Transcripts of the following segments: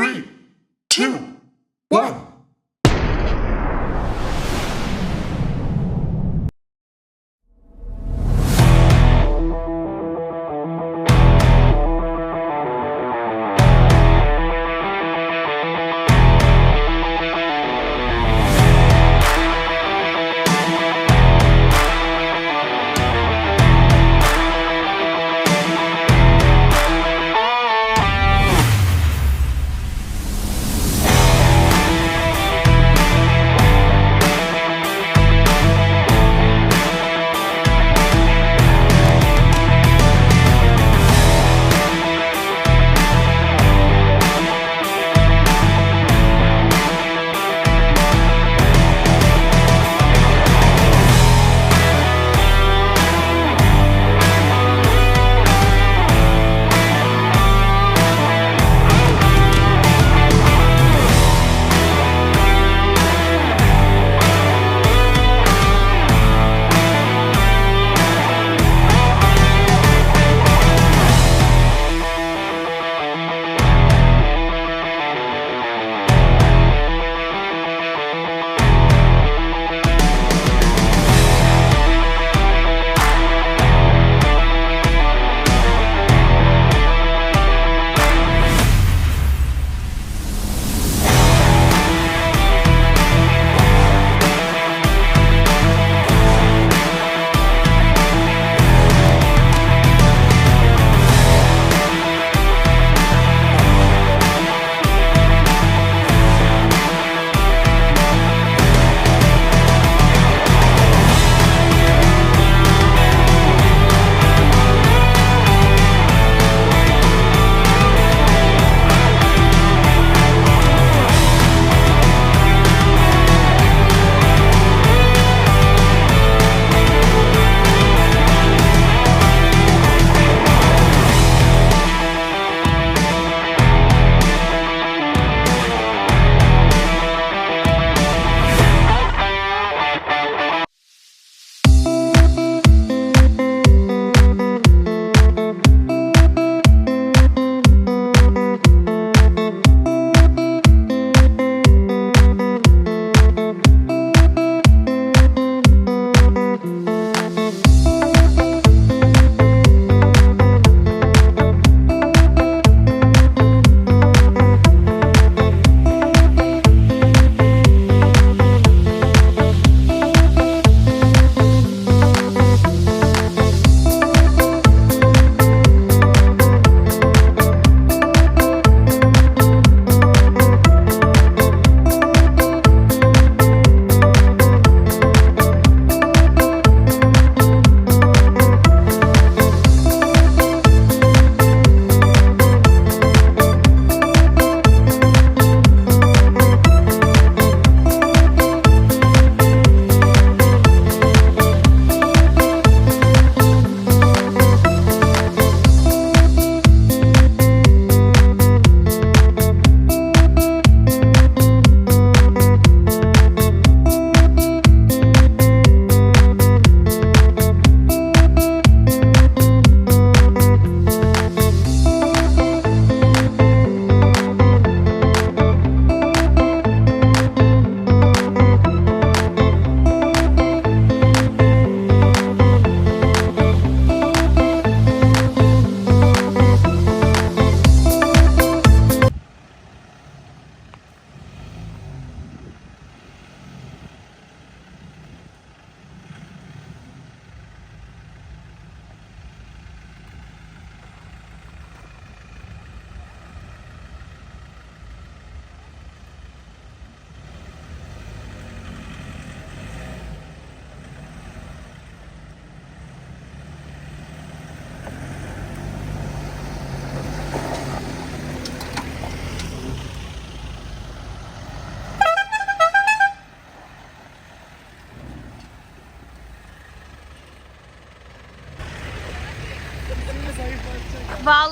three, two, one.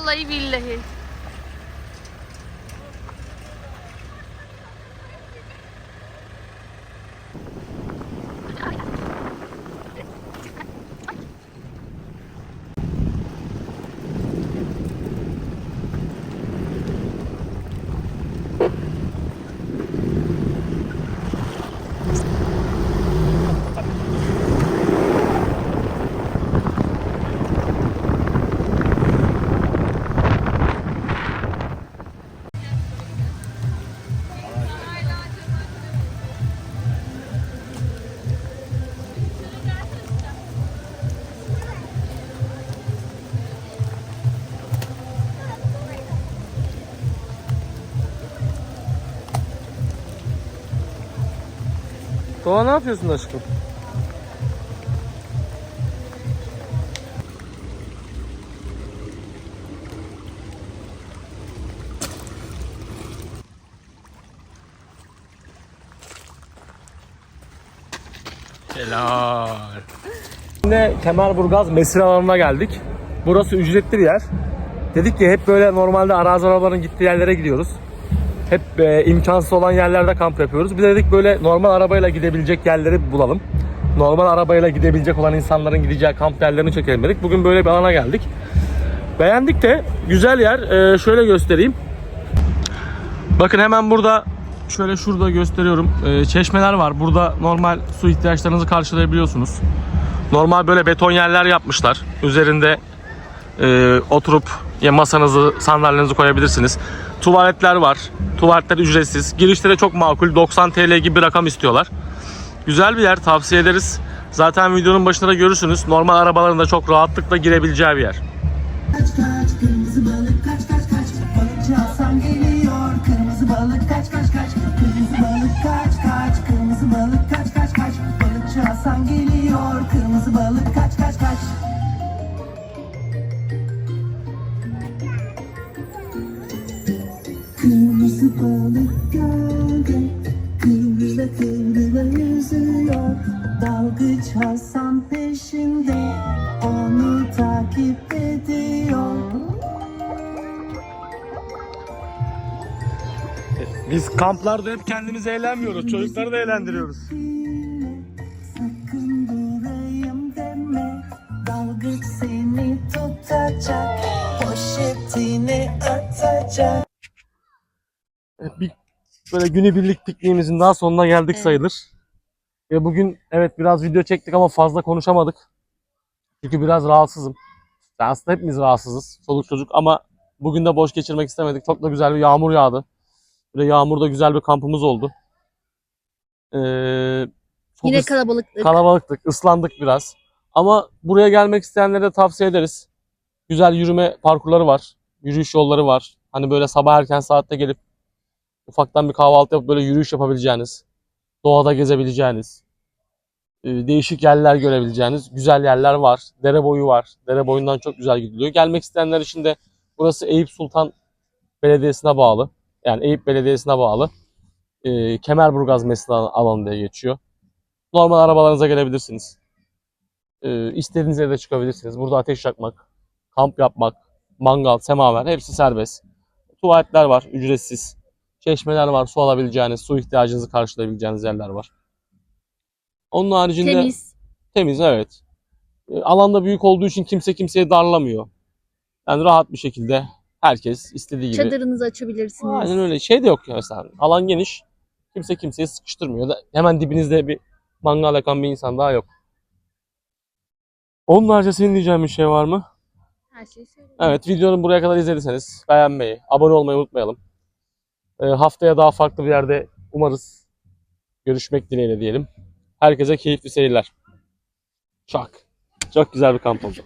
लई व्हील रहे Doğa ne yapıyorsun aşkım? Helal. Yine Kemerburgaz mesire alanına geldik. Burası ücretli bir yer. Dedik ki hep böyle normalde arazi arabaların gittiği yerlere gidiyoruz. Hep e, imkansız olan yerlerde kamp yapıyoruz. Bir de dedik böyle normal arabayla gidebilecek yerleri bulalım. Normal arabayla gidebilecek olan insanların gideceği kamp yerlerini çekelim dedik. Bugün böyle bir alana geldik. Beğendik de güzel yer. E, şöyle göstereyim. Bakın hemen burada şöyle şurada gösteriyorum. E, çeşmeler var. Burada normal su ihtiyaçlarınızı karşılayabiliyorsunuz. Normal böyle beton yerler yapmışlar. Üzerinde e, oturup ya masanızı, sandalyenizi koyabilirsiniz. Tuvaletler var. Tuvaletler ücretsiz. Girişte de çok makul. 90 TL gibi bir rakam istiyorlar. Güzel bir yer. Tavsiye ederiz. Zaten videonun başında da görürsünüz. Normal arabaların da çok rahatlıkla girebileceği bir yer. Kırmızı balık kaç kaç kaç balıkçı Hasan geliyor kırmızı balık kaç kaç kaç Biz kamplarda hep kendimiz eğlenmiyoruz. Çocukları da eğlendiriyoruz. Sakın durayım deme Dalgıç seni tutacak Poşetine atacak bir böyle günübirlik pikniğimizin daha sonuna geldik sayılır. Ve bugün evet biraz video çektik ama fazla konuşamadık. Çünkü biraz rahatsızım. Yani aslında hepimiz rahatsızız. Çoluk çocuk ama bugün de boş geçirmek istemedik. Çok da güzel bir yağmur yağdı. Böyle yağmurda güzel bir kampımız oldu. Ee, çok Yine ıs- kalabalıklık. kalabalıktık, ıslandık biraz. Ama buraya gelmek isteyenlere de tavsiye ederiz. Güzel yürüme parkurları var. Yürüyüş yolları var. Hani böyle sabah erken saatte gelip ufaktan bir kahvaltı yapıp böyle yürüyüş yapabileceğiniz, doğada gezebileceğiniz, e, değişik yerler görebileceğiniz güzel yerler var. Dere boyu var. Dere boyundan çok güzel gidiliyor. Gelmek isteyenler için de burası Eyüp Sultan Belediyesi'ne bağlı. Yani Eyüp Belediyesi'ne bağlı. E, Kemerburgaz Mesire alanı diye geçiyor. Normal arabalarınıza gelebilirsiniz. E, istediğiniz yere de çıkabilirsiniz. Burada ateş yakmak, kamp yapmak, mangal, semaver hepsi serbest. Tuvaletler var ücretsiz. Çeşmeler var, su alabileceğiniz, su ihtiyacınızı karşılayabileceğiniz yerler var. Onun haricinde Temiz. temiz evet. E, Alanda büyük olduğu için kimse kimseye darlamıyor. Yani rahat bir şekilde herkes istediği gibi. Çadırınızı açabilirsiniz. Aynen öyle. Şey de yok ya mesela. Alan geniş. Kimse kimseyi sıkıştırmıyor. Da hemen dibinizde bir mangal yakan bir insan daha yok. Onun haricinde senin diyeceğin bir şey var mı? Her şeyi söyleyeyim. Evet videonun buraya kadar izlediyseniz beğenmeyi, abone olmayı unutmayalım. Ee, haftaya daha farklı bir yerde umarız görüşmek dileğiyle diyelim. Herkese keyifli seyirler. Çak. Çok güzel bir kamp oldu.